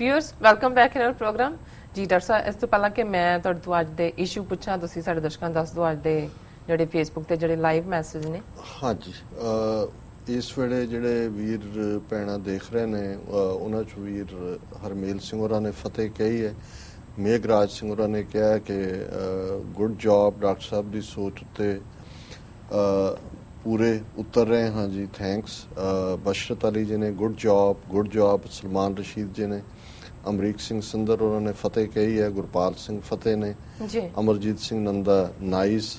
Viewers welcome back in our program ਜੀ doctor ਸਾਹਿਬ ਇਸ ਤੋਂ ਪਹਿਲਾਂ ਕਿ ਮੈਂ ਤੁਹਾਡੇ ਤੋਂ ਅੱਜ ਦੇ ਇਸ਼ੂ ਪੁੱਛਾਂ, ਤੁਸੀਂ ਸਾਡੇ ਦਰਸ਼ਕਾਂ ਦੱਸ ਦਿਓ ਅੱਜ ਦੇ ਜਿਹੜੇ ਫੇਸਬੁੱਕ ਤੇ ਜਿਹੜੇ ਲਾਈਵ ਮੈਸੇਜ ਨੇ। ਹਾਂਜੀ ਇਸ ਵੇਲੇ ਜਿਹੜੇ ਵੀਰ ਪੈਣਾ ਦੇਖ ਰਹੇ ਨੇ ਉਹਨਾਂ ਚ ਵੀਰ ਹਰਮੇਲ ਸਿੰਘ ਹੋਰਾਂ ਨੇ ਫਤਿਹ ਕਹੀ ਹੈ। ਮੇਘਰਾਜ ਸਿੰਘ ਹੋਰਾਂ ਨੇ ਕਿਹਾ ਕਿ ਗੁੱਡ ਜੌਬ ਡਾਕਟਰ ਸਾਹਿਬ ਦੀ ਸੋਚ ਉੱਤੇ ਪੂਰੇ ਉਤਰ ਰਹੇ ਹਾਂ ਜੀ ਥੈਂਕਸ ਬਸ਼ਰਤ ਅਲੀ ਜੀ ਨੇ good job good job Salman Rashid ji ਨੇ। ਅਮਰੀਕ ਸਿੰਘ ਸੰਦਰ ਉਹਨਾਂ ਨੇ ਫਤਿਹ ਕਹੀ ਹੈ ਗੁਰਪਾਲ ਸਿੰਘ ਫਤਿਹ ਨੇ ਜੀ। ਅਮਰਜੀਤ ਸਿੰਘ ਨੰਦਾ ਨਾਈਸ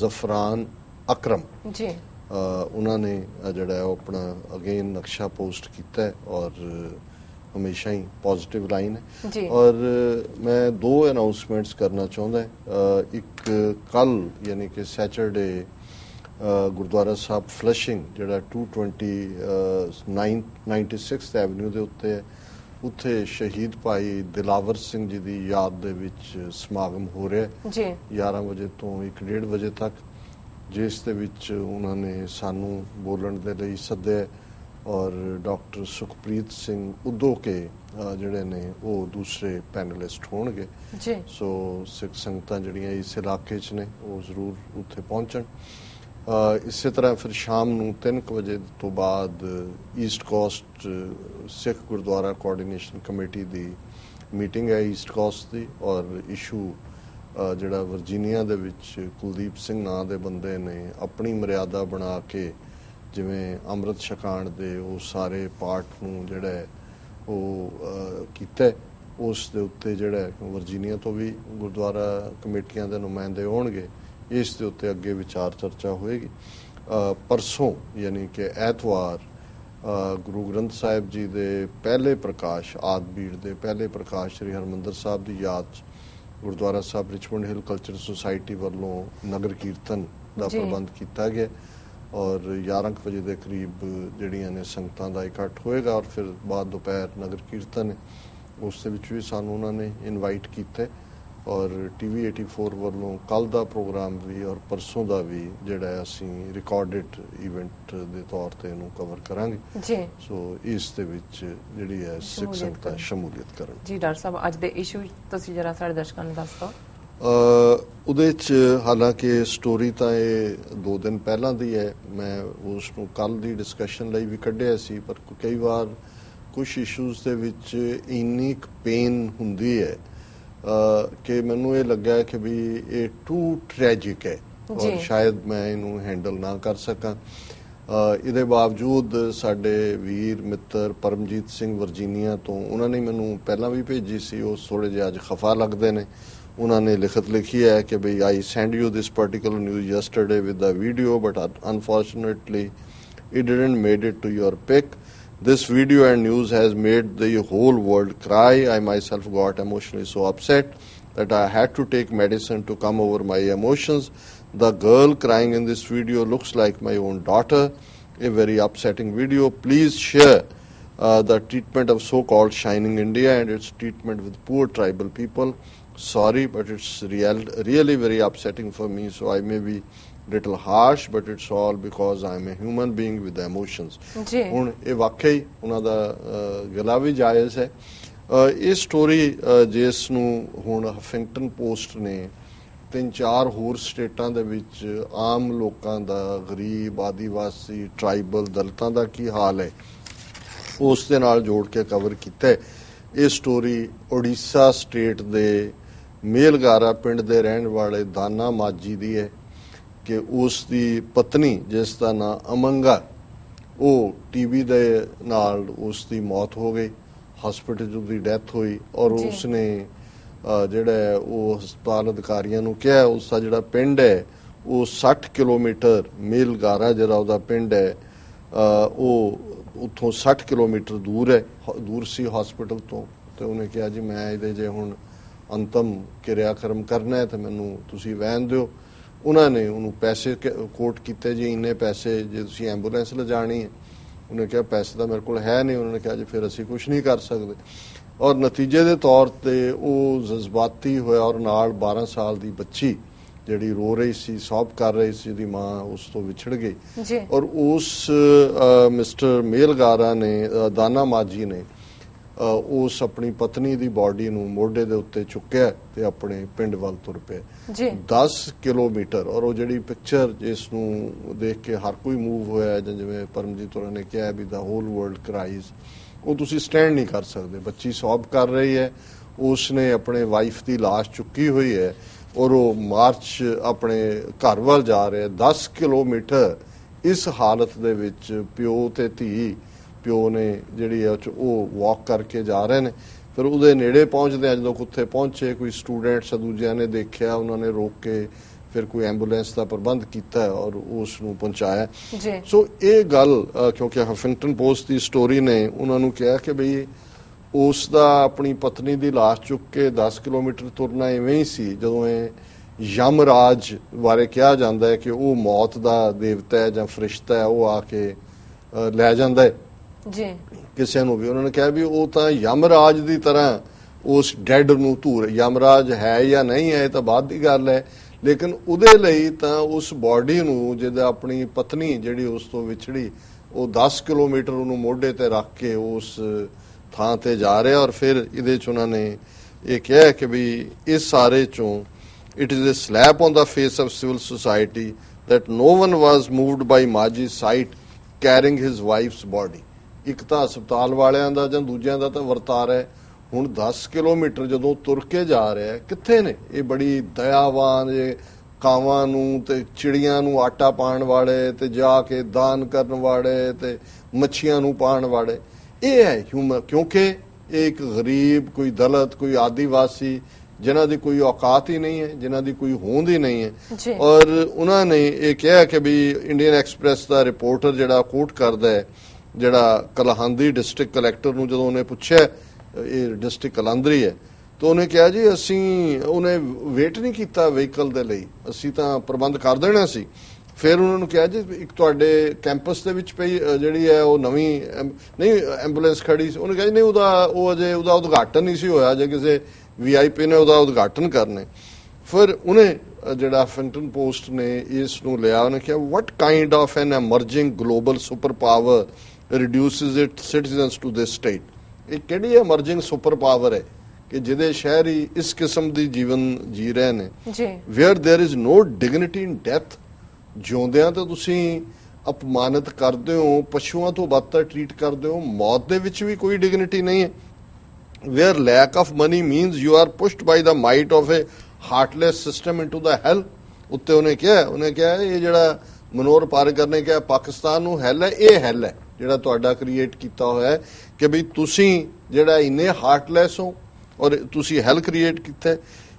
ਜ਼ਫਰਾਨ ਅਕਰਮ। ਜੀ। ਉਹਨਾਂ ਨੇ ਜਿਹੜਾ ਉਹ ਆਪਣਾ ਅਗੇਨ ਨਕਸ਼ਾ ਪੋਸਟ ਕੀਤਾ ਹੈ ਔਰ ਹਮੇਸ਼ਾ ਹੀ ਪੋਜ਼ਿਟਿਵ ਲਾਈਨ ਹੈ। ਔਰ ਮੈਂ ਦੋ ਅਨਾਉਂਸਮੈਂਟਸ ਕਰਨਾ ਚਾਹੁੰਦਾ ਇੱਕ ਕੱਲ ਯਾਨੀ ਕਿ ਸੈਟਰਡੇ ਗੁਰਦੁਆਰਾ ਸਾਹਿਬ ਫਲਸ਼ਿੰਗ ਜਿਹੜਾ 220 ਅ, 96th ਐਵਨਿਊ ਦੇ ਉੱਤੇ ਹੈ ਉੱਥੇ ਸ਼ਹੀਦ ਭਾਈ ਦਿਲਾਵਰ ਸਿੰਘ ਜੀ ਦੀ ਯਾਦ ਦੇ ਵਿੱਚ ਸਮਾਗਮ ਹੋ ਰਿਹਾ ਜੀ। 11 ਵਜੇ ਤੋਂ 1:30 ਵਜੇ ਤੱਕ ਜਿਸ ਦੇ ਵਿੱਚ ਉਹਨਾਂ ਨੇ ਸਾਨੂੰ ਬੋਲਣ ਦੇ ਲਈ ਸੱਦਿਆ ਔਰ ਡਾਕਟਰ ਸੁਖਪ੍ਰੀਤ ਸਿੰਘ ਉਦੋਕੇ ਅ, ਜਿਹੜੇ ਨੇ ਉਹ ਦੂਸਰੇ ਪੈਨਲਿਸਟ ਹੋਣਗੇ। ਜੀ। ਸੋ ਸਿੱਖ ਸੰਗਤਾਂ ਜਿਹੜੀਆਂ ਇਸ ਇਲਾਕੇ 'ਚ ਨੇ ਉਹ ਜ਼ਰੂਰ ਉੱਥੇ ਪਹੁੰਚਣ। ਇਸੇ ਤਰ੍ਹਾਂ ਫਿਰ ਸ਼ਾਮ ਨੂੰ 3 ਵਜੇ ਤੋਂ ਬਾਅਦ east coast Sikh gurdwara coordination committee ਦੀ ਮੀਟਿੰਗ ਹੈ ਈਸਟ ਕੋਸਟ ਦੀ ਔਰ ਇਸ਼ੂ ਜਿਹੜਾ ਵਰਜੀਨੀਆ ਦੇ ਵਿੱਚ ਕੁਲਦੀਪ ਸਿੰਘ ਨਾਂ ਦੇ ਬੰਦੇ ਨੇ ਆਪਣੀ ਮਰਿਆਦਾ ਬਣਾ ਕੇ ਜਿਵੇਂ ਅੰਮ੍ਰਿਤ ਛਕਾਣ ਦੇ ਉਹ ਸਾਰੇ ਪਾਠ ਨੂੰ ਜਿਹੜਾ ਉਹ ਕੀਤਾ ਉਸ ਦੇ ਉੱਤੇ ਜਿਹੜਾ ਵਰਜੀਨੀਆ ਤੋਂ ਵੀ ਗੁਰਦੁਆਰਾ ਕਮੇਟੀਆਂ ਦੇ ਨੁਮਾਇੰਦੇ ਹੋਣਗੇ। ਇਸ ਦੇ ਉੱਤੇ ਅੱਗੇ ਵਿਚਾਰ ਚਰਚਾ ਹੋਏਗੀ ਪਰਸੋਂ ਯਾਨੀ ਕਿ ਐਤਵਾਰ ਗੁਰੂ ਗ੍ਰੰਥ ਸਾਹਿਬ ਜੀ ਦੇ ਪਹਿਲੇ ਪ੍ਰਕਾਸ਼ ਆਦਬੀੜ ਦੇ ਪਹਿਲੇ ਪ੍ਰਕਾਸ਼ ਸ੍ਰੀ ਹਰਮੰਦਰ ਸਾਹਿਬ ਦੀ ਯਾਦ 'ਚ Gurdwara Sahib Richmond Hill culture society ਵੱਲੋਂ ਨਗਰ ਕੀਰਤਨ ਦਾ। ਪ੍ਰਬੰਧ ਕੀਤਾ ਗਿਆ ਔਰ 11 ਕੁ ਵਜੇ ਦੇ ਕਰੀਬ ਜਿਹੜੀਆਂ ਨੇ ਸੰਗਤਾਂ ਦਾ ਇਕੱਠ ਹੋਏਗਾ ਔਰ ਫਿਰ ਬਾਅਦ ਦੁਪਹਿਰ ਨਗਰ ਕੀਰਤਨ। ਉਸ ਦੇ ਵਿੱਚ ਵੀ ਸਾਨੂੰ ਉਹਨਾਂ ਨੇ ਇਨਵਾਈਟ ਕੀਤਾ ਔਰ ਟੀਵੀ 84 ਵੱਲੋਂ ਕੱਲ ਦਾ ਪ੍ਰੋਗਰਾਮ ਵੀ ਔਰ ਪਰਸੋਂ ਦਾ ਵੀ ਜਿਹੜਾ ਅਸੀਂ ਰਿਕਾਰਡਡ ਇਵੈਂਟ ਦੇ ਤੌਰ ਤੇ ਇਹਨੂੰ ਕਵਰ ਕਰਾਂਗੇ। ਜੀ। ਸੋ ਇਸ ਦੇ ਵਿੱਚ ਜਿਹੜੀ ਹੈ ਸਿੱਖ ਸੰਗਤਾਂ। ਸ਼ਮੂਲੀਅਤ ਕਰਨ। ਜੀ ਡਾਕਟਰ ਸਾਹਿਬ ਅੱਜ ਦੇ ਇਸ਼ੂ ਤੁਸੀਂ ਜਰਾ ਸਾਡੇ ਦਰਸ਼ਕਾਂ ਨੂੰ ਦੱਸ ਦਿਓ। ਅ, ਉਹਦੇ ਚ ਹਾਲਾਂਕਿ ਸਟੋਰੀ ਤਾਂ ਇਹ ਦੋ ਦਿਨ ਪਹਿਲਾਂ ਦੀ ਹੈ। ਮੈਂ ਉਸ ਨੂੰ ਕੱਲ ਦੀ ਡਿਸਕਸ਼ਨ ਲਈ ਵੀ ਕੱਢਿਆ ਸੀ ਪਰ ਕਈ ਵਾਰ ਕੁਝ ਇਸ਼ੂਜ਼ ਦੇ ਵਿੱਚ ਇੰਨੀ ਪੇਨ ਹੁੰਦੀ ਹੈ ਕਿ ਮੈਨੂੰ ਇਹ ਲੱਗਾ ਕਿ ਵੀ ਇਹ ਟੂ ਟ੍ਰੈਜਿਕ ਹੈ ਔਰ। ਸ਼ਾਇਦ ਮੈਂ ਇਹਨੂੰ ਹੈਂਡਲ ਨਾ ਕਰ ਸਕਾਂ ਇਹਦੇ ਬਾਵਜੂਦ ਸਾਡੇ ਵੀਰ ਮਿੱਤਰ ਪਰਮਜੀਤ ਸਿੰਘ ਵਰਜੀਨੀਆ ਤੋਂ ਉਹਨਾਂ ਨੇ ਮੈਨੂੰ ਪਹਿਲਾਂ ਵੀ ਭੇਜੀ ਸੀ ਉਹ ਥੋੜੇ ਜਿਹਾ ਅੱਜ ਖਫਾ ਲੱਗਦੇ ਨੇ ਉਹਨਾਂ ਨੇ ਲਿਖਤ ਲਿਖੀ ਹੈ ਕਿ ਬਈ I send you this particular news yesterday with the video but unfortunately it didn't made it to your pick. This video and news has made the whole world cry. I myself got emotionally so upset that I had to take medicine to come over my emotions. The girl crying in this video looks like my own daughter. A very upsetting video. Please share uh, the treatment of so-called Shining India and its treatment with poor tribal people. Sorry, but it's real, really very upsetting for me. So I may be little harsh, but it's all because I'm a human being with emotions. ਹੁਣ ਇਹ ਵਾਕਈ ਉਹਨਾਂ ਦਾ ਗਲਾ ਵੀ ਜਾਇਜ਼ ਹੈ। ਇਹ story ਜਿਸ ਨੂੰ ਹੁਣ ਹਫਿੰਗਟਨ ਪੋਸਟ ਨੇ ਤਿੰਨ ਚਾਰ ਹੋਰ ਸਟੇਟਾਂ ਦੇ ਵਿੱਚ ਆਮ ਲੋਕਾਂ ਦਾ ਗਰੀਬ ਆਦੀਵਾਸੀ ਟ੍ਰਾਈਬਲ ਦਲਤਾਂ ਦਾ ਕੀ ਹਾਲ ਹੈ ਉਸ ਦੇ ਨਾਲ ਜੋੜ ਕੇ ਕਵਰ ਕੀਤਾ ਹੈ। ਇਹ ਸਟੋਰੀ ਓਡੀਸ਼ਾ ਸਟੇਟ ਦੇ ਮੇਲਗਾਰਾ ਪਿੰਡ ਦੇ ਰਹਿਣ ਵਾਲੇ ਦਾਨਾ ਮਾਜੀ ਦੀ ਹੈ। ਕਿ ਉਸ ਦੀ ਪਤਨੀ ਜਿਸ ਦਾ ਨਾਮ ਅਮੰਗਾ ਉਹ ਟੀਬੀ ਦੇ ਨਾਲ ਉਸ ਦੀ ਮੌਤ ਹੋ ਗਈ ਹਸਪੀਟਲ 'ਚ ਉਹਦੀ ਡੈਥ ਹੋਈ ਔਰ ਜੀ। ਉਸਨੇ ਅ, ਜਿਹੜਾ ਉਹ ਹਸਪਤਾਲ ਅਧਿਕਾਰੀਆਂ ਨੂੰ ਕਿਹਾ ਉਸ ਦਾ ਜਿਹੜਾ ਪਿੰਡ ਹੈ ਉਹ 60 ਕਿਲੋਮੀਟਰ ਮੇਲਗਾਰਾ ਜਿਹੜਾ ਉਹਦਾ ਪਿੰਡ ਹੈ ਉਹ ਉੱਥੋਂ 60 ਕਿਲੋਮੀਟਰ ਦੂਰ ਹੈ ਦੂਰ ਸੀ ਹਸਪੀਟਲ ਤੋਂ ਤੇ ਉਹਨੇ ਕਿਹਾ ਜੀ ਮੈਂ ਇਹਦੇ ਜੇ ਹੁਣ ਅੰਤਮ ਕਿਰਿਆਕਰਮ ਕਰਨਾ ਹੈ ਤੇ ਮੈਨੂੰ ਤੁਸੀਂ ਵੈਨ ਦਿਓ ਉਹਨਾਂ ਨੇ ਉਹਨੂੰ ਪੈਸੇ ਕੋਟ ਕੀਤੇ ਜੀ ਇੰਨੇ ਪੈਸੇ ਜੇ ਤੁਸੀਂ ਐਂਬੂਲੈਂਸ ਲਿਜਾਣੀ ਹੈ। ਉਹਨੇ ਕਿਹਾ ਪੈਸੇ ਤਾਂ ਮੇਰੇ ਕੋਲ ਹੈ ਨਹੀਂ। ਉਹਨਾਂ ਨੇ ਕਿਹਾ ਜੀ ਫਿਰ ਅਸੀਂ ਕੁਝ ਨਹੀਂ ਕਰ ਸਕਦੇ। ਔਰ ਨਤੀਜੇ ਦੇ ਤੌਰ ਤੇ ਉਹ ਜਜ਼ਬਾਤੀ ਹੋਇਆ ਔਰ ਨਾਲ 12 ਸਾਲ ਦੀ ਬੱਚੀ ਜਿਹੜੀ ਰੋ ਰਹੀ ਸੀ ਸੌਬ ਕਰ ਰਹੀ ਸੀ ਦੀ ਮਾਂ ਉਸ ਤੋਂ ਵਿਛੜ ਗਈ। ਔਰ ਉਸ ਮਿਸਟਰ ਮੇਲਗਾਰਾ ਨੇ ਦਾਨਾ ਮਾਜੀ ਨੇ ਉਸ ਆਪਣੀ ਪਤਨੀ ਦੀ ਬਾਡੀ ਨੂੰ ਮੋਢੇ ਦੇ ਉੱਤੇ ਚੁੱਕਿਆ ਤੇ ਆਪਣੇ ਪਿੰਡ ਵੱਲ ਤੁਰ ਪਿਆ ਜੀ। 10 ਕਿਲੋਮੀਟਰ ਔਰ ਉਹ ਜਿਹੜੀ ਪਿਕਚਰ ਜਿਸ ਨੂੰ ਦੇਖ ਕੇ ਹਰ ਕੋਈ ਮੂਵ ਹੋਇਆ ਜਾਂ ਜਿਵੇਂ ਪਰਮਜੀਤ ਹੋਰਾਂ ਨੇ ਕਿਹਾ ਵੀ ਦਾ ਹੋਲ ਵਰਲਡ ਕਰਾਈਜ਼ ਉਹ ਤੁਸੀਂ ਸਟੈਂਡ ਨਹੀਂ ਕਰ ਸਕਦੇ। ਬੱਚੀ ਸੌਬ ਕਰ ਰਹੀ ਹੈ ਉਸ ਨੇ ਆਪਣੇ ਵਾਈਫ ਦੀ ਲਾਸ਼ ਚੁੱਕੀ ਹੋਈ ਹੈ ਔਰ ਉਹ ਮਾਰਚ ਆਪਣੇ ਘਰ ਵੱਲ ਜਾ ਰਿਹਾ 10 ਕਿਲੋਮੀਟਰ ਇਸ ਹਾਲਤ ਦੇ ਵਿੱਚ ਪਿਓ ਤੇ ਧੀ ਪਿਓ ਨੇ ਜਿਹੜੀ ਹੈ ਉਹ 'ਚ ਉਹ ਵਾਕ ਕਰਕੇ ਜਾ ਰਹੇ ਨੇ। ਫਿਰ ਉਹਦੇ ਨੇੜੇ ਪਹੁੰਚਦੇ ਆ ਜਦੋਂ ਉੱਥੇ ਪਹੁੰਚੇ ਕੋਈ ਸਟੂਡੈਂਟਸ ਦੂਜਿਆਂ ਨੇ ਦੇਖਿਆ ਉਹਨਾਂ ਨੇ ਰੋਕ ਕੇ ਫਿਰ ਕੋਈ ਐਂਬੂਲੈਂਸ ਦਾ ਪ੍ਰਬੰਧ ਕੀਤਾ ਔਰ ਉਸ ਨੂੰ ਪਹੁੰਚਾਇਆ। ਜੀ। ਸੋ ਇਹ ਗੱਲ ਕਿਉਂਕਿ ਹਫਿੰਗਟਨ ਪੋਸਟ ਦੀ ਸਟੋਰੀ ਨੇ ਉਹਨਾਂ ਨੂੰ ਕਿਹਾ ਕਿ ਬਈ ਉਸ ਦਾ ਆਪਣੀ ਪਤਨੀ ਦੀ ਲਾਸ਼ ਚੁੱਕ ਕੇ 10 ਕਿਲੋਮੀਟਰ ਤੁਰਨਾ ਐਵੇਂ ਹੀ ਸੀ ਜਦੋਂ ਇਹ ਯਮਰਾਜ ਬਾਰੇ ਕਿਹਾ ਜਾਂਦਾ ਹੈ ਕਿ ਉਹ ਮੌਤ ਦਾ ਦੇਵਤਾ ਹੈ ਜਾਂ ਫਰਿਸ਼ਤਾ ਹੈ ਉਹ ਆ ਕੇ ਲੈ ਜਾਂਦਾ ਹੈ। ਜੀ। ਕਿਸੇ ਨੂੰ ਵੀ, ਉਹਨਾਂ ਨੇ ਕਿਹਾ ਵੀ ਉਹ ਤਾਂ ਯਮਰਾਜ ਦੀ ਤਰ੍ਹਾਂ ਉਸ ਡੈਡ ਨੂੰ ਧੂਰ, ਯਮਰਾਜ ਹੈ ਜਾਂ ਨਹੀਂ ਹੈ, ਇਹ ਤਾਂ ਬਾਅਦ ਦੀ ਗੱਲ ਹੈ। ਲੇਕਿਨ ਉਹਦੇ ਲਈ ਤਾਂ ਉਸ ਬਾਡੀ ਨੂੰ, ਜਿਹਦਾ ਆਪਣੀ ਪਤਨੀ ਜਿਹੜੀ ਉਸ ਤੋਂ ਵਿਛੜੀ, ਉਹ 10 ਕਿਲੋਮੀਟਰ ਉਹਨੂੰ ਮੋਢੇ ਤੇ ਰੱਖ ਕੇ ਉਸ ਥਾਂ ਤੇ ਜਾ ਰਿਹਾ ਔਰ ਫਿਰ ਇਹਦੇ ਚ ਉਹਨਾਂ ਨੇ ਇਹ ਕਿਹਾ ਕਿ ਵੀ ਇਸ ਸਾਰੇ ਚੋਂ it is a slap on the face of civil society that no one was moved by Maji's sight carrying his wife's body ਇੱਕ ਤਾਂ ਹਸਪਤਾਲ ਵਾਲਿਆਂ ਦਾ ਜਾਂ ਦੂਜਿਆਂ ਦਾ ਤਾਂ ਵਰਤਾਰ ਹੈ। ਹੁਣ 10 ਕਿਲੋਮੀਟਰ ਜਦੋਂ ਤੁਰ ਕੇ ਜਾ ਰਿਹਾ ਕਿੱਥੇ ਨੇ? ਇਹ ਬੜੀ ਦਇਆਵਾਨ ਇਹ ਕਾਵਾਂ ਨੂੰ ਤੇ ਚਿੜੀਆਂ ਨੂੰ ਆਟਾ ਪਾਣ ਵਾਲੇ ਤੇ ਜਾ ਕੇ ਦਾਨ ਕਰਨ ਵਾਲੇ ਤੇ ਮੱਛੀਆਂ ਨੂੰ ਪਾਣ ਵਾਲੇ। ਇਹ ਹੈ ਹਿਊਮਰ ਕਿਉਂਕਿ ਇਹ ਇੱਕ ਗਰੀਬ ਕੋਈ ਦਲਿਤ ਕੋਈ ਆਦੀਵਾਸੀ ਜਿਨ੍ਹਾਂ ਦੀ ਕੋਈ ਔਕਾਤ ਹੀ ਨਹੀਂ ਹੈ ਜਿਨ੍ਹਾਂ ਦੀ ਕੋਈ ਹੋਂਦ ਹੀ ਨਹੀਂ ਜੀ। ਹੈ ਔਰ ਉਹਨਾਂ ਨੇ ਇਹ ਕਿਹਾ ਕਿ ਵੀ ਇੰਡੀਅਨ ਐਕਸਪ੍ਰੈਸ ਦਾ ਰਿਪੋਰਟਰ ਜਿਹੜਾ ਕੋਟ ਕਰਦਾ ਹੈ ਜਿਹੜਾ ਕਲਹੰਦੀ ਡਿਸਟ੍ਰਿਕਟ ਕਲੈਕਟਰ ਨੂੰ ਜਦੋਂ ਉਹਨੇ ਪੁੱਛਿਆ, ਇਹ ਡਿਸਟ੍ਰਿਕਟ ਕਲੰਦਰੀ ਹੈ, ਤਾਂ ਉਹਨੇ ਕਿਹਾ ਜੀ, ਅਸੀਂ ਉਹਨੇ ਵੇਟ ਨਹੀਂ ਕੀਤਾ ਵਹੀਕਲ ਦੇ ਲਈ, ਅਸੀਂ ਤਾਂ ਪ੍ਰਬੰਧ ਕਰ ਦੇਣਾ ਸੀ। ਫਿਰ ਉਹਨਾਂ ਨੂੰ ਕਿਹਾ ਜੀ, ਇੱਕ ਤੁਹਾਡੇ ਕੈਂਪਸ ਦੇ ਵਿੱਚ ਪਈ ਜਿਹੜੀ ਹੈ ਉਹ ਨਵੀਂ ਐਮ- ਨਹੀਂ ਐਂਬੂਲੈਂਸ ਖੜੀ ਸੀ। ਉਹਨੇ ਕਿਹਾ ਜੀ, ਨਹੀਂ, ਉਹਦਾ, ਉਹ ਅਜੇ, ਉਹਦਾ ਉਦਘਾਟਨ ਨਹੀਂ ਸੀ ਹੋਇਆ ਜੇ ਕਿਸੇ ਵੀਆਈਪੀ ਨੇ ਉਹਦਾ ਉਦਘਾਟਨ ਕਰਨੇ। ਫਿਰ ਉਹਨੇ ਜਿਹੜਾ ਫਿੰਟਨ ਪੋਸਟ ਨੇ ਇਸ ਨੂੰ ਲਿਆ, ਉਹਨੇ ਕਿਹਾ what kind of an emerging global super power reduces it citizens to this state ਇਹ ਕਿਹੜੀ ਐਮਰਜਿੰਗ ਸੁਪਰ ਪਾਵਰ ਹੈ ਕਿ ਜਿਹਦੇ ਸ਼ਹਿਰੀ ਇਸ ਕਿਸਮ ਦੀ ਜੀਵਨ ਜੀ ਰਹੇ ਨੇ? ਜੀ। Where there is no dignity in death ਜਿਉਂਦਿਆਂ ਤਾਂ ਤੁਸੀਂ ਅਪਮਾਨਿਤ ਕਰਦੇ ਹੋ ਪਸ਼ੂਆਂ ਤੋਂ ਬਦਤਰ ਟਰੀਟ ਕਰਦੇ ਹੋ ਮੌਤ ਦੇ ਵਿੱਚ ਵੀ ਕੋਈ ਡਿਗਨਿਟੀ ਨਹੀਂ ਹੈ। Where lack of money means you are pushed by the might of a heartless system into the hell ਉੱਤੇ ਉਹਨੇ ਕਿਹਾ ਉਹਨੇ ਕਿਹਾ ਇਹ ਜਿਹੜਾ ਮਨੋਰ ਪਾਰਕਰ ਨੇ ਕਿਹਾ ਪਾਕਿਸਤਾਨ ਨੂੰ ਹੈਲ ਹੈ ਇਹ ਹੈਲ ਹੈ। ਜਿਹੜਾ ਤੁਹਾਡਾ ਕ੍ਰੀਏਟ ਕੀਤਾ ਹੋਇਆ ਹੈ ਕਿ ਵੀ ਤੁਸੀਂ ਜਿਹੜਾ ਇੰਨੇ ਹਾਰਟਲੈਸ ਹੋ ਔਰ ਤੁਸੀਂ ਹੈਲ ਕ੍ਰੀਏਟ ਕੀਤਾ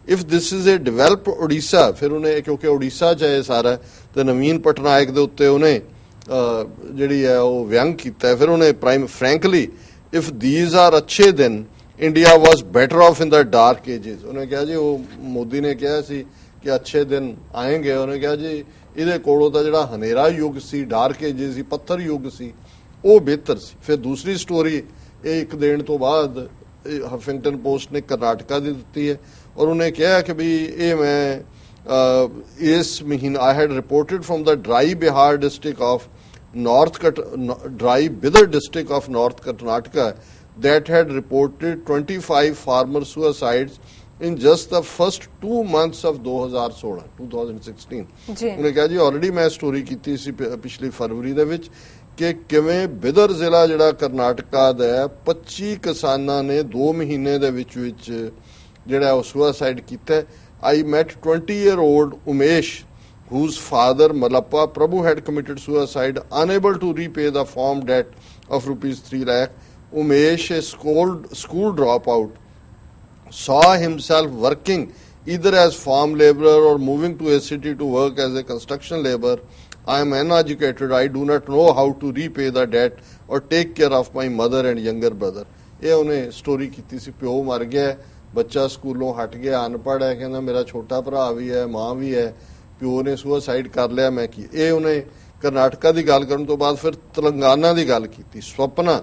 if this is a develop Odisha ਫਿਰ ਉਹਨੇ, ਕਿਉਂਕਿ ਓਡੀਸ਼ਾ ਚ ਹੈ ਸਾਰਾ, ਤੇ ਨਵੀਨ ਪਟਨਾਇਕ ਦੇ ਉੱਤੇ ਉਹਨੇ ਜਿਹੜੀ ਹੈ ਉਹ ਵਿਅੰਗ ਕੀਤਾ ਫਿਰ ਉਹਨੇ prime frankly if these are achhe din India was better off in the dark ages ਉਹਨੇ ਕਿਹਾ ਜੀ, ਉਹ ਮੋਦੀ ਨੇ ਕਿਹਾ ਸੀ ਕਿ ਅੱਛੇ ਦਿਨ ਆਏਗੇ। ਉਹਨੇ ਕਿਹਾ ਜੀ, ਇਹਦੇ ਕੋਲੋਂ ਤਾਂ ਜਿਹੜਾ ਹਨੇਰਾ ਯੁੱਗ ਸੀ ਡਾਰਕ ਏਜਸ ਸੀ, ਪੱਥਰ ਯੁੱਗ ਸੀ ਉਹ ਬਿਹਤਰ ਸੀ। ਫਿਰ ਦੂਸਰੀ ਸਟੋਰੀ ਇਹ ਇੱਕ ਦੇਣ ਤੋਂ ਬਾਅਦ ਹਫਿੰਗਟਨ ਪੋਸਟ ਨੇ ਕਰਨਾਟਕਾ ਦੀ ਦਿੱਤੀ ਹੈ ਔਰ ਉਹਨੇ ਕਿਹਾ ਕਿ ਵੀ ਇਹ ਮੈਂ ਇਸ ਮਹੀਨਾ I had reported from the dry Bidar district of north dry bidar district of north karnataka that had reported 25 farmer suicides in just the first 2 months of 2016 2016 ਜੀ। ਉਹਨੇ ਕਿਹਾ ਜੀ ਆਲਰੇਡੀ ਮੈਂ ਸਟੋਰੀ ਕੀਤੀ ਸੀ ਪਿਛਲੀ ਫਰਵਰੀ ਦੇ ਵਿੱਚ। ਕਿ ਕਿਵੇਂ ਬਿਦਰ ਜ਼ਿਲ੍ਹਾ ਜਿਹੜਾ ਕਰਨਾਟਕਾ ਦਾ ਹੈ 25 ਕਿਸਾਨਾਂ ਨੇ 2 ਮਹੀਨੇ ਦੇ ਵਿੱਚ ਵਿੱਚ ਜਿਹੜਾ ਉਹ ਸੁਸਾਈਡ ਕੀਤਾ I met 20 year old Umesh whose father Malappa Prabhu had committed suicide, unable to repay the farm debt of rupees 3 lakh. Umesh, a school, school dropout, saw himself working either as farm laborer or moving to a city to work as a construction laborer. I am uneducated. I do not know how to repay the debt or take care of my mother and younger brother. ਇਹ ਉਹਨੇ story ਕੀਤੀ ਸੀ ਪਿਓ ਮਰ ਗਿਆ ਬੱਚਾ ਸਕੂਲੋਂ ਹਟ ਗਿਆ ਅਨਪੜ੍ਹ ਹੈ ਕਹਿੰਦਾ ਮੇਰਾ ਛੋਟਾ ਭਰਾ ਵੀ ਹੈ ਮਾਂ ਵੀ ਹੈ ਪਿਓ ਨੇ ਸੁਸਾਈਡ ਕਰ ਲਿਆ ਮੈਂ ਕੀ ਇਹ ਉਹਨੇ ਕਰਨਾਟਕਾ ਦੀ ਗੱਲ ਕਰਨ ਤੋਂ ਬਾਅਦ ਫਿਰ ਤੇਲੰਗਾਨਾ ਦੀ ਗੱਲ ਕੀਤੀ Swapna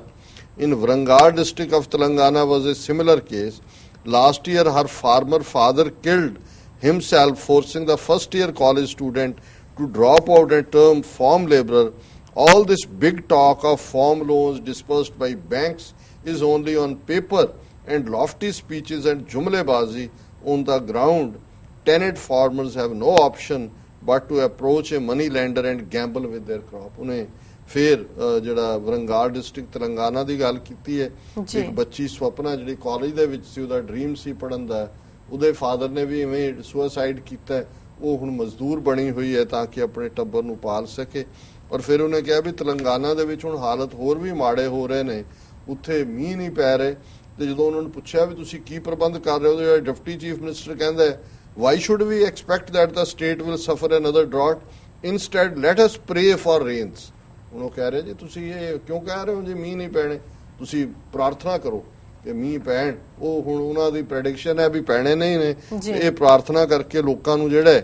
in Warangal district of Telangana was a similar case last year her farmer father killed himself forcing the first year college student to drop out and term farm laborer. All this big talk of farm loans dispersed by banks is only on paper and lofty speeches and jumlebazi on the ground tenant farmers have no option but to approach a money lender and gamble with their crop ਉਹਨੇ ਫਿਰ ਜਿਹੜਾ ਵਰੰਗਾਰ district Telangana ਦੀ ਗੱਲ ਕੀਤੀ ਹੈ। ਇੱਕ ਬੱਚੀ ਸਵਪਨਾ ਜਿਹੜੀ ਕਾਲਜ ਦੇ ਵਿੱਚ ਸੀ ਉਹਦਾ ਡ੍ਰੀਮ ਸੀ ਪੜਨ ਦਾ ਉਹਦੇ ਫਾਦਰ ਨੇ ਵੀ ਇਵੇਂ ਸੁਸਾਈਡ ਕੀਤਾ। ਉਹ ਹੁਣ ਮਜ਼ਦੂਰ ਬਣੀ ਹੋਈ ਹੈ ਤਾਂ ਕਿ ਆਪਣੇ ਟੱਬਰ ਨੂੰ ਪਾਲ ਸਕੇ। ਔਰ ਫਿਰ ਉਹਨੇ ਕਿਹਾ ਵੀ ਤੇਲੰਗਾਨਾ ਦੇ ਵਿੱਚ ਹੁਣ ਹਾਲਤ ਹੋਰ ਵੀ ਮਾੜੇ ਹੋ ਰਹੇ ਨੇ। ਉੱਥੇ ਮੀਂਹ ਨਹੀਂ ਪੈ ਰਹੇ। ਤੇ ਜਦੋਂ ਉਹਨਾਂ ਨੂੰ ਪੁੱਛਿਆ ਵੀ ਤੁਸੀਂ ਕੀ ਪ੍ਰਬੰਧ ਕਰ ਰਹੇ ਹੋ, ਤੇ ਜਿਹੜਾ ਡਿਪਟੀ ਚੀਫ ਮਿਨਿਸਟਰ ਕਹਿੰਦਾ ਹੈ why should we expect that the state will suffer another drought instead let us pray for rains ਹੁਣ ਉਹ ਕਹਿ ਰਹੇ, ਜੀ ਤੁਸੀਂ ਇਹ ਕਿਉਂ ਕਹਿ ਰਹੇ ਹੋ? ਜੀ ਮੀਂਹ ਨਹੀਂ ਪੈਣੇ, ਤੁਸੀਂ ਪ੍ਰਾਰਥਨਾ ਕਰੋ। ਕਿ ਮੀਂਹ ਪੈਣ ਉਹ ਹੁਣ ਉਹਨਾਂ ਦੀ ਪ੍ਰੈਡਿਕਸ਼ਨ ਹੈ ਵੀ ਪੈਣੇ ਨਹੀਂ ਨੇ। ਇਹ ਪ੍ਰਾਰਥਨਾ ਕਰਕੇ ਲੋਕਾਂ ਨੂੰ ਜਿਹੜਾ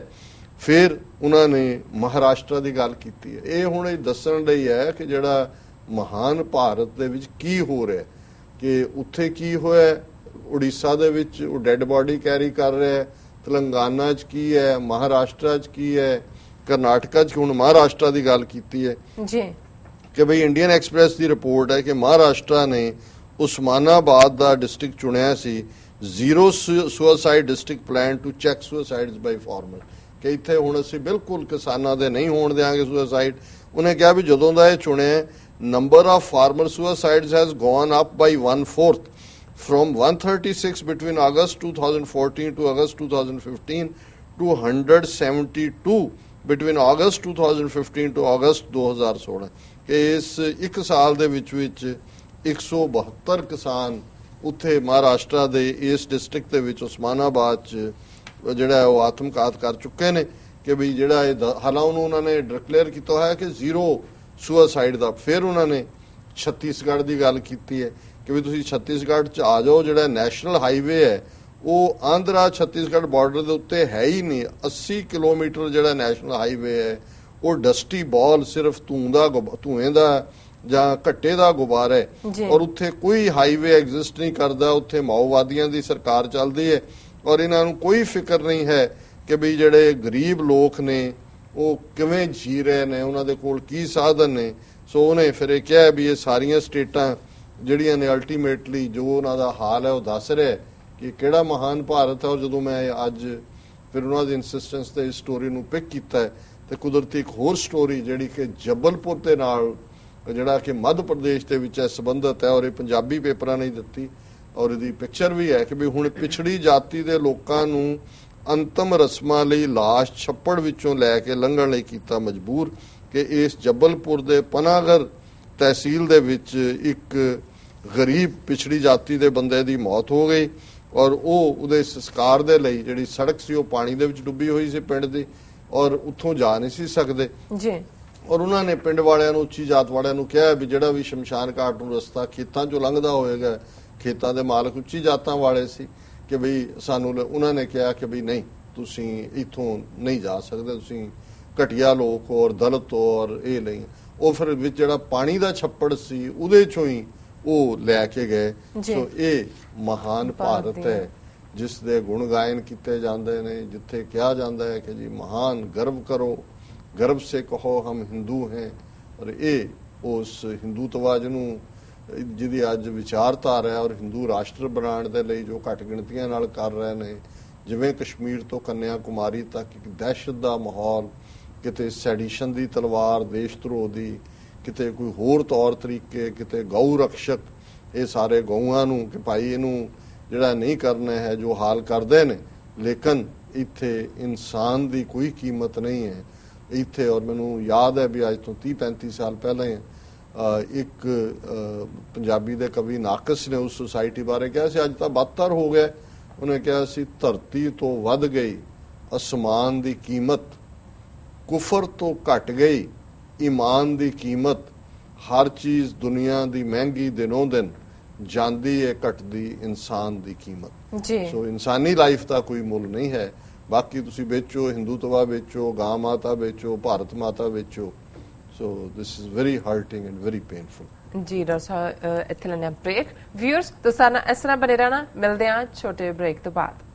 ਫਿਰ ਉਹਨਾਂ ਨੇ ਮਹਾਰਾਸ਼ਟਰ ਦੀ ਗੱਲ ਕੀਤੀ ਹੈ। ਇਹ ਹੁਣ ਇਹ ਦੱਸਣ ਲਈ ਹੈ ਕਿ ਜਿਹੜਾ ਮਹਾਨ ਭਾਰਤ ਦੇ ਵਿੱਚ ਕੀ ਹੋ ਰਿਹਾ ਕਿ ਉੱਥੇ ਕੀ ਹੋਇਆ ਉੜੀਸਾ ਦੇ ਵਿੱਚ ਉਹ ਡੈੱਡ ਬਾਡੀ ਕੈਰੀ ਕਰ ਰਿਹਾ ਹੈ ਤੇਲੰਗਾਨਾ 'ਚ ਕੀ ਹੈ ਮਹਾਰਾਸ਼ਟਰ 'ਚ ਕੀ ਹੈ ਕਰਨਾਟਕਾ 'ਚ ਹੁਣ ਮਹਾਰਾਸ਼ਟਰ ਦੀ ਗੱਲ ਕੀਤੀ ਹੈ। ਜੀ। ਕਿ ਭਈ ਇੰਡੀਅਨ ਐਕਸਪ੍ਰੈਸ ਦੀ ਰਿਪੋਰਟ ਹੈ ਕਿ ਮਹਾਰਾਸ਼ਟਰ ਨੇ ਉਸਮਾਨਾਬਾਦ ਦਾ ਡਿਸਟ੍ਰਿਕਟ ਚੁਣਿਆ ਸੀ। Zero suicide district plan to check suicides by farmer. ਕਿ ਇੱਥੇ ਹੁਣ ਅਸੀਂ ਬਿਲਕੁਲ ਕਿਸਾਨਾਂ ਦੇ ਨਹੀਂ ਹੋਣ ਦੇਾਂਗੇ ਸੁਸਾਈਡ ਉਹਨੇ ਕਿਹਾ ਵੀ ਜਦੋਂ ਦਾ ਇਹ ਚੁਣਿਆ number of farmer suicides has gone up by 1/4 from 136 between August 2014 to August 2015 to 172 between August 2015 to August 2016 ਕਿ ਇਸ ਇੱਕ ਸਾਲ ਦੇ ਵਿੱਚ ਵਿੱਚ 172 ਕਿਸਾਨ ਉੱਥੇ ਮਹਾਰਾਸ਼ਟਰ ਦੇ ਇਸ ਡਿਸਟ੍ਰਿਕਟ ਦੇ ਵਿੱਚ ਉਸਮਾਨਾਬਾਦ ਚ ਜਿਹੜਾ ਉਹ ਆਤਮਘਾਤ ਕਰ ਚੁੱਕੇ ਨੇ ਕਿ ਵੀ ਜਿਹੜਾ ਇਹ ਦ- ਹਾਲਾਂ ਨੂੰ ਉਹਨਾਂ ਨੇ ਡਿਕਲੇਅਰ ਕੀਤਾ ਹੋਇਆ ਕਿ ਜ਼ੀਰੋ ਸੁਸਾਈਡ ਦਾ। ਫਿਰ ਉਹਨਾਂ ਨੇ ਛੱਤੀਸਗੜ੍ਹ ਦੀ ਗੱਲ ਕੀਤੀ ਹੈ ਕਿ ਵੀ ਤੁਸੀਂ ਛੱਤੀਸਗੜ੍ਹ ਚ ਆ ਜਾਓ, ਜਿਹੜਾ ਨੈਸ਼ਨਲ ਹਾਈਵੇ ਹੈ, ਉਹ ਆਂਧਰਾ ਛੱਤੀਸਗੜ੍ਹ ਬਾਰਡਰ ਦੇ ਉੱਤੇ ਹੈ ਹੀ ਨਹੀਂ। 80 ਕਿਲੋਮੀਟਰ ਜਿਹੜਾ ਨੈਸ਼ਨਲ ਹਾਈਵੇ ਹੈ, ਉਹ ਡਸਟੀ ਬਾਲ ਸਿਰਫ ਧੂੰ ਦਾ ਗੁਬ- ਧੂਏ ਦਾ ਜਾਂ ਘੱਟੇ ਦਾ ਗੁਬਾਰ ਹੈ। ਔਰ ਉੱਥੇ ਕੋਈ ਹਾਈਵੇ ਐਗਜ਼ਿਸਟ ਨਹੀਂ ਕਰਦਾ ਉੱਥੇ ਮਾਓਵਾਦੀਆਂ ਦੀ ਸਰਕਾਰ ਚੱਲਦੀ ਹੈ ਔਰ ਇਹਨਾਂ ਨੂੰ ਕੋਈ ਫਿਕਰ ਨਹੀਂ ਹੈ ਕਿ ਵੀ ਜਿਹੜੇ ਗਰੀਬ ਲੋਕ ਨੇ ਉਹ ਕਿਵੇਂ ਜੀ ਰਹੇ ਨੇ ਉਹਨਾਂ ਦੇ ਕੋਲ ਕੀ ਸਾਧਨ ਨੇ ਸੋ ਉਹਨੇ ਫਿਰ ਇਹ ਕਿਹਾ ਵੀ ਇਹ ਸਾਰੀਆਂ ਸਟੇਟਾਂ ਜਿਹੜੀਆਂ ਨੇ ਅਲਟੀਮੇਟਲੀ ਜੋ ਉਹਨਾਂ ਦਾ ਹਾਲ ਹੈ ਉਹ ਦੱਸ ਰਿਹਾ ਕਿ ਕਿਹੜਾ ਮਹਾਨ ਭਾਰਤ ਹੈ ਔਰ ਜਦੋਂ ਮੈਂ ਅੱਜ ਫਿਰ ਉਹਨਾਂ ਦੀ ਇਨਸਿਸਟੈਂਸ ਤੇ ਇਸ ਸਟੋਰੀ ਨੂੰ ਪਿਕ ਕੀਤਾ ਹੈ ਤੇ ਕੁਦਰਤੀ ਇੱਕ ਹੋਰ ਸਟੋਰੀ ਜਿਹੜੀ ਕਿ ਜਬਲਪੁਰ ਦੇ ਨਾਲ ਜਿਹੜਾ ਕਿ ਮੱਧ ਪ੍ਰਦੇਸ਼ ਦੇ ਵਿੱਚ ਹੈ ਸੰਬੰਧਤ ਹੈ ਔਰ ਇਹ ਪੰਜਾਬੀ ਪੇਪਰਾਂ ਨੇ ਦਿੱਤੀ ਔਰ ਇਹਦੀ ਪਿਕਚਰ ਵੀ ਹੈ ਕਿ ਵੀ ਹੁਣ ਪਿਛੜੀ ਜਾਤੀ ਦੇ ਲੋਕਾਂ ਨੂੰ ਅੰਤਮ ਰਸਮਾਂ ਲਈ ਲਾਸ਼ ਛੱਪੜ ਵਿੱਚੋਂ ਲੈ ਕੇ ਲੰਘਣ ਲਈ ਕੀਤਾ ਮਜਬੂਰ ਕਿ ਇਸ ਜਬਲਪੁਰ ਦੇ ਪਨਾਗਰ ਤਹਿਸੀਲ ਦੇ ਵਿੱਚ ਇੱਕ ਗਰੀਬ ਪਿਛੜੀ ਜਾਤੀ ਦੇ ਬੰਦੇ ਦੀ ਮੌਤ ਹੋ ਗਈ ਔਰ ਉਹ ਉਹਦੇ ਸੰਸਕਾਰ ਦੇ ਲਈ ਜਿਹੜੀ ਸੜਕ ਸੀ ਉਹ ਪਾਣੀ ਦੇ ਵਿੱਚ ਡੁੱਬੀ ਹੋਈ ਸੀ ਪਿੰਡ ਦੀ ਔਰ ਉੱਥੋਂ ਜਾ ਨਹੀਂ ਸੀ ਸਕਦੇ ਜੀ। ਔਰ ਉਹਨਾਂ ਨੇ ਪਿੰਡ ਵਾਲਿਆਂ ਨੂੰ ਉੱਚੀ ਜਾਤ ਵਾਲਿਆਂ ਨੂੰ ਕਿਹਾ ਵੀ ਜਿਹੜਾ ਵੀ ਸ਼ਮਸ਼ਾਨ ਘਾਟ ਨੂੰ ਰਸਤਾ ਖੇਤਾਂ ਚੋਂ ਲੰਘਦਾ ਹੋਏਗਾ ਖੇਤਾਂ ਦੇ ਮਾਲਕ ਉੱਚੀ ਜਾਤਾਂ ਵਾਲੇ ਸੀ ਕਿ ਵੀ ਸਾਨੂੰ ਉਹਨਾਂ ਨੇ ਕਿਹਾ ਕਿ ਵੀ ਨਹੀਂ ਤੁਸੀਂ ਇੱਥੋਂ ਨਹੀਂ ਜਾ ਸਕਦੇ ਤੁਸੀਂ ਘਟਿਆ ਲੋਕ ਔਰ ਦਲਿਤ ਔਰ ਇਹ ਨਹੀਂ। ਉਹ ਫਿਰ ਵਿੱਚ ਜਿਹੜਾ ਪਾਣੀ ਦਾ ਛੱਪੜ ਸੀ ਉਹਦੇ ਚੋਂ ਹੀ ਉਹ ਲੈ ਕੇ ਗਏ। ਸੋ ਇਹ ਮਹਾਨ ਭਾਰਤ ਹੈ ਜਿਸ ਦੇ ਗੁਣ ਗਾਇਨ ਕੀਤੇ ਜਾਂਦੇ ਨੇ ਜਿੱਥੇ ਕਿਹਾ ਜਾਂਦਾ ਹੈ ਕਿ ਜੀ ਮਹਾਨ ਗਰਵ ਕਰੋ ਗਰਵ ਸੇ ਕਹੋ ਹਮ ਹਿੰਦੂ ਹੈ। ਔਰ ਇਹ ਉਸ ਹਿੰਦੂਤਵਾ ਨੂੰ, ਜਿਹਦੀ ਅੱਜ ਵਿਚਾਰਧਾਰਾ ਹੈ ਔਰ ਹਿੰਦੂ ਰਾਸ਼ਟਰ ਬਣਾਉਣ ਦੇ ਲਈ ਜੋ ਘੱਟ ਗਿਣਤੀਆਂ ਨਾਲ ਕਰ ਰਹੇ ਨੇ, ਜਿਵੇਂ ਕਸ਼ਮੀਰ ਤੋਂ ਕੰਨਿਆ ਕੁਮਾਰੀ ਤੱਕ ਇੱਕ ਦਹਿਸ਼ਤ ਦਾ ਮਾਹੌਲ, ਕਿਤੇ ਸੈਡੀਸ਼ਨ ਦੀ ਤਲਵਾਰ, ਦੇਸ਼ ਧਰੋਹ ਦੀ, ਕਿਤੇ ਕੋਈ ਹੋਰ ਤੌਰ ਤਰੀਕੇ, ਕਿਤੇ ਗਊ ਰਕਸ਼ਕ, ਇਹ ਸਾਰੇ ਗਊਆਂ ਨੂੰ ਕਿ ਭਾਈ ਇਹਨੂੰ ਜਿਹੜਾ ਨਹੀਂ ਕਰਨਾ ਹੈ, ਜੋ ਹਾਲ ਕਰਦੇ ਨੇ, ਲੇਕਿਨ ਇੱਥੇ ਇਨਸਾਨ ਦੀ ਕੋਈ ਕੀਮਤ ਨਹੀਂ ਹੈ। ਇੱਥੇ ਔਰ ਮੈਨੂੰ ਯਾਦ ਹੈ ਵੀ ਅੱਜ ਤੋਂ 30 35 ਸਾਲ ਪਹਿਲਾਂ ਇੱਕ ਪੰਜਾਬੀ ਦੇ ਕਵੀ ਨਾਕਸ ਨੇ ਉਸ ਸੁਸਾਇਟੀ ਬਾਰੇ ਕਿਹਾ ਸੀ ਅੱਜ ਤਾਂ ਬਦਤਰ ਹੋ ਗਿਆ। ਉਹਨੇ ਕਿਹਾ ਸੀ ਧਰਤੀ ਤੋਂ ਵੱਧ ਗਈ ਅਸਮਾਨ ਦੀ ਕੀਮਤ ਕੁਫਰ ਤੋਂ ਘਟ ਗਈ ਈਮਾਨ ਦੀ ਕੀਮਤ ਹਰ ਚੀਜ਼ ਦੁਨੀਆ ਦੀ ਮਹਿੰਗੀ ਦਿਨੋਂ ਦਿਨ ਜਾਂਦੀ ਹੈ ਘਟਦੀ ਇਨਸਾਨ ਦੀ ਕੀਮਤ। ਜੀ। ਸੋ ਇਨਸਾਨੀ ਲਾਈਫ ਦਾ ਕੋਈ ਮੁੱਲ ਨਹੀਂ ਹੈ। ਬਾਕੀ ਤੁਸੀਂ ਵੇਚੋ, ਹਿੰਦੂਤਵਾ ਵੇਚੋ, ਗਾਂ ਮਾਤਾ ਵੇਚੋ, Bharat Mata ਵੇਚੋ। So this is very hurting and very painful ਜੀ, ਡਾਕਟਰ ਇੱਥੇ ਲੈਣੇ ਬ੍ਰੇਕ ਵਿਊਅਰਸ ਤੁਸੀਂ ਇਸ ਤਰ੍ਹਾਂ ਬਣੇ ਰਹਿਣਾ। ਮਿਲਦੇ ਆ ਛੋਟੇ ਬ੍ਰੇਕ ਤੋਂ ਬਾਅਦ।